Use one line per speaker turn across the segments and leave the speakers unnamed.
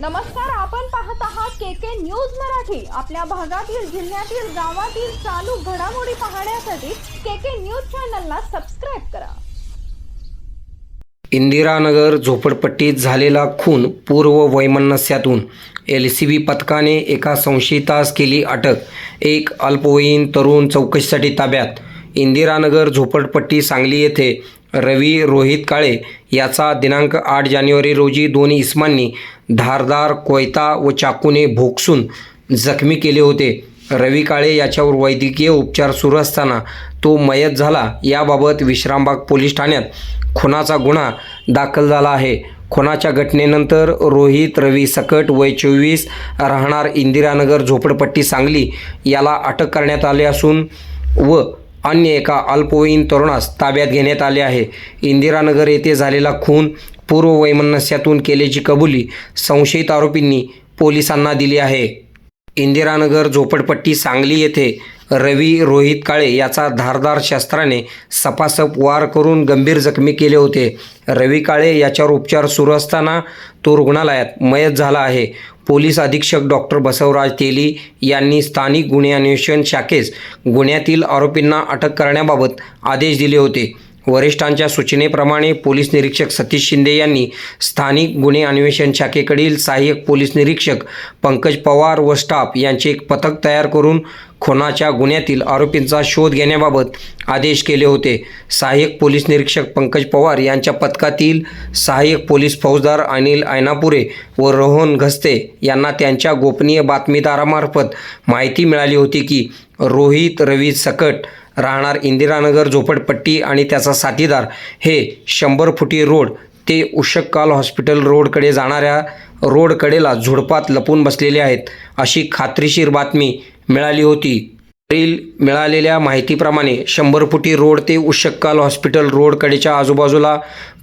नमस्कार आपण पाहत आहात के के न्यूज मराठी. आपल्या भागातील जिल्ह्यातील गावातील चालू घडामोडी पाहण्यासाठी के के न्यूज चॅनलला सबस्क्राईब करा.
इंदिरानगर झोपडपट्टीत झालेला खून पूर्व वैमनस्यातून. एल सी बी पथकाने एका संशयितास केली अटक. एक अल्पवयीन तरुण चौकशीसाठी ताब्यात. इंदिरानगर झोपडपट्टी सांगली येथे रवी रोहित काळे याचा दिनांक आठ जानेवारी रोजी दोन इस्मांनी धारदार कोयता व चाकूने भोकसून जखमी केले होते. रवी काळे याच्यावर वैद्यकीय उपचार सुरू असताना तो मयत झाला. याबाबत विश्रामबाग पोलीस ठाण्यात खुनाचा गुन्हा दाखल झाला आहे. खुनाच्या घटनेनंतर रोहित रवी सकट वय चोवीस राहणार इंदिरानगर झोपडपट्टी सांगली याला अटक करण्यात आले असून व अन्य एका अल्पवयीन तरुणास ताब्यात घेण्यात आले आहे. इंदिरानगर येथे झालेला खून पूर्व वैमनस्यातून केल्याची कबुली संशयित आरोपींनी पोलिसांना दिली आहे. इंदिरानगर झोपडपट्टी सांगली येथे रवी रोहित काळे याचा धारदार शस्त्राने सपासप वार करून गंभीर जखमी केले होते. रवी काळे याच्यावर उपचार सुरू असताना तो रुग्णालयात मयत झाला आहे. पोलीस अधीक्षक डॉक्टर बसवराज तेली यांनी स्थानिक गुन्हे अन्वेषण शाखेस गुन्ह्यातील आरोपींना अटक करण्याबाबत आदेश दिले होते. वरिष्ठांच्या सूचनेप्रमाणे पोलीस निरीक्षक सतीश शिंदे यांनी स्थानिक गुन्हे अन्वेषण शाखेकडील सहाय्यक पोलीस निरीक्षक पंकज पवार व स्टाफ यांचे एक पथक तयार करून खुनाच्या गुन्ह्यातील आरोपींचा शोध घेण्याबाबत आदेश केले होते. सहाय्यक पोलीस निरीक्षक पंकज पवार यांच्या पथकातील सहाय्यक पोलीस फौजदार अनिल ऐनापुरे व रोहन घस्ते यांना त्यांच्या गोपनीय बातमीदारामार्फत माहिती मिळाली होती की रोहित रवी सकट राहणार इंदिरानगर झोपडपट्टी आणि त्याचा साथीदार. हे शंभर फुटी रोड. ते उशक्काल हॉस्पिटल रोडकडे जाणाऱ्या रोडकडेला झुडपात लपून बसलेले आहेत अशी खात्रीशीर बातमी मिळाली होती. वरील मिळालेल्या माहितीप्रमाणे शंभर फुटी रोड ते उशक्काल हॉस्पिटल रोडकडेच्या आजूबाजूला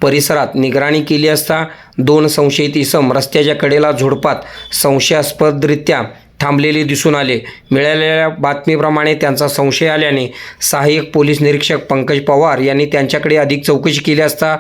परिसरात निगराणी केली असता दोन संशयित इसम रस्त्याच्या कडेला झुडपात संशयास्पदरित्या थांबलेले दिसून आले. मिळालेल्या बातमीप्रमाणे त्यांचा संशय आल्याने सहाय्यक पोलीस निरीक्षक पंकज पवार यांनी त्यांच्याकडे अधिक चौकशी केली असता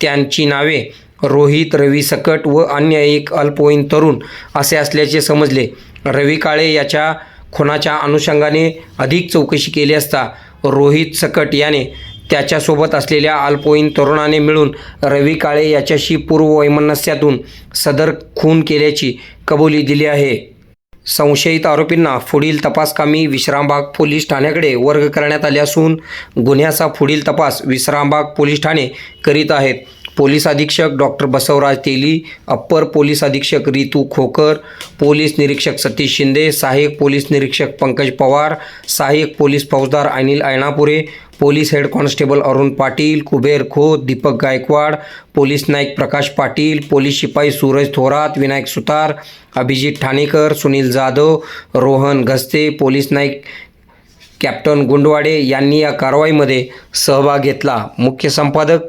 त्यांची नावे रोहित रवी सकट व अन्य एक अल्पवयीन तरुण असे असल्याचे समजले. रवी काळे याच्या खुनाच्या अनुषंगाने अधिक चौकशी केली असता रोहित सकट याने त्याच्यासोबत असलेल्या अल्पवयीन तरुणाने मिळून रवी काळे याच्याशी पूर्व वैमनस्यातून सदर खून केल्याची कबुली दिली आहे. संशयित आरोपींना पुढील तपासकामी विश्रामबाग पोलीस ठाण्याकडे वर्ग करण्यात आले असून गुन्ह्याचा पुढील तपास विश्रामबाग पोलीस ठाणे करीत आहेत. पोलीस अधीक्षक doctor Basavaraj Teli upper police अधीक्षक रितू खोकर पोलीस निरीक्षक सतीश शिंदे सहाय्यक पोलीस निरीक्षक पंकज पवार सहाय्यक पोलीस फौजदार Anil Ainapure police head constable Arun Patil Kuber Khot Deepak Gaikwad police Naik Prakash Patil police शिपाई सूरज थोरात विनायक सुतार अभिजित ठाणेकर सुनील जाधव रोहन घस्ते पोलीस नाईक कॅप्टन गुंडवाडे यांनी या कारवाईमध्ये सहभाग घेतला. मुख्य संपादक